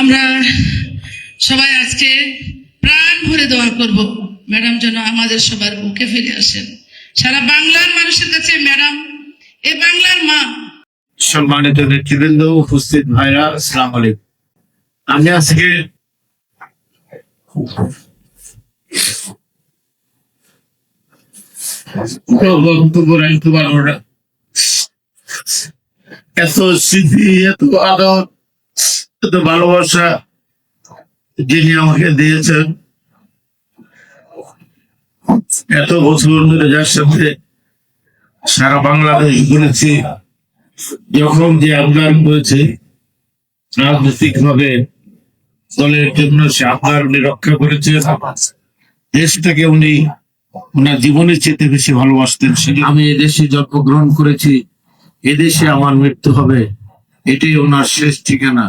আমরা সবাই আজকে প্রাণ ভরে দোয়া করব। ম্যাডাম যেন আমাদের সবার বুকে ফিরে আসেন। সারা বাংলার মানুষের কাছে, ম্যাডাম, এ বাংলার মা। সম্মানিত নেতৃবৃন্দ, উপস্থিত ভাইরা, আসসালাম আলাইকুম। আমি আজকে এত স্মৃতি এত আদর ভালোবাসা যিনি আমাকে দিয়েছেন, এত বছর ধরে যার সাথে সারা বাংলাদেশ ঘুরেছি, যখন যে আন্দোলন করেছে রাজনৈতিক ভাবে দলের জন্য সে আন্দোলন উনি রক্ষা করেছে দেশটাকে উনি ওনার জীবনের চেয়ে বেশি ভালোবাসতেন আমি এদেশে জন্মগ্রহণ করেছি, এদেশে আমার মৃত্যু হবে, এটাই ওনার শেষ ঠিকানা।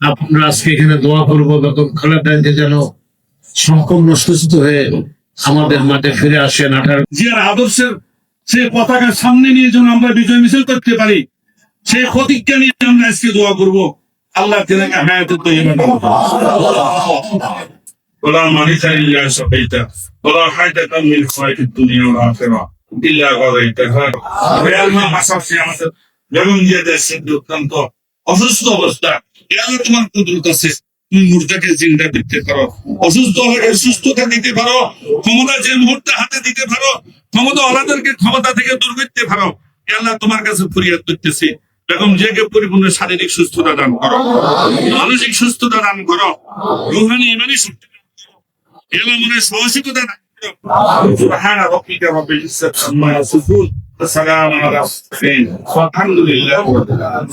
আপনারা আজকে এখানে দোয়া করবো বেগম খালেদা জিয়া যেন সম্পূর্ণ সুস্থ হয়ে আমাদের মাঠে ফিরে আসেন আঠারো জিয়ার আদর্শের সে পতাকার সামনে নিয়ে যেন আমরা বিজয় মিছিল করতে পারি সেই প্রতিজ্ঞা নিয়ে আমরা আজকে দোয়া করব আল্লাহ তেনাকে হায়াতে তো ولا مانع إلا سقيت ولا حاجة من خير الدنيا والآخرة إلا قضيتها يا الله حسب سيامة বেগম জিয়া দেশের অত্যন্ত অসুস্থ অবস্থা। এরা তোমার কুদরত আছে? তুমি মুর্দাকে জিন্দা দিতে পারো। অসুস্থ হয়ে সুস্থতা দিতে পারো। ক্ষমতা যে মুহূর্তে হাতে দিতে পারো, ক্ষমতা আলাদাকে ক্ষমতা থেকে দূর করতে পারো। আল্লাহ তোমার কাছে ফরিয়াদ করতেছি। বেগম জিয়াকে পরিপূর্ণ শারীরিক সুস্থতা দান করো। মানসিক সুস্থতা দান করো। রুহানি ইমানি সুস্থতা এলা মনে সাহসিকতা দান করো। সুবহান রাব্বিকা রাব্বিল ইজ্জাতি, আম্মা وسلام على المرسلين والحمد لله رب العالمين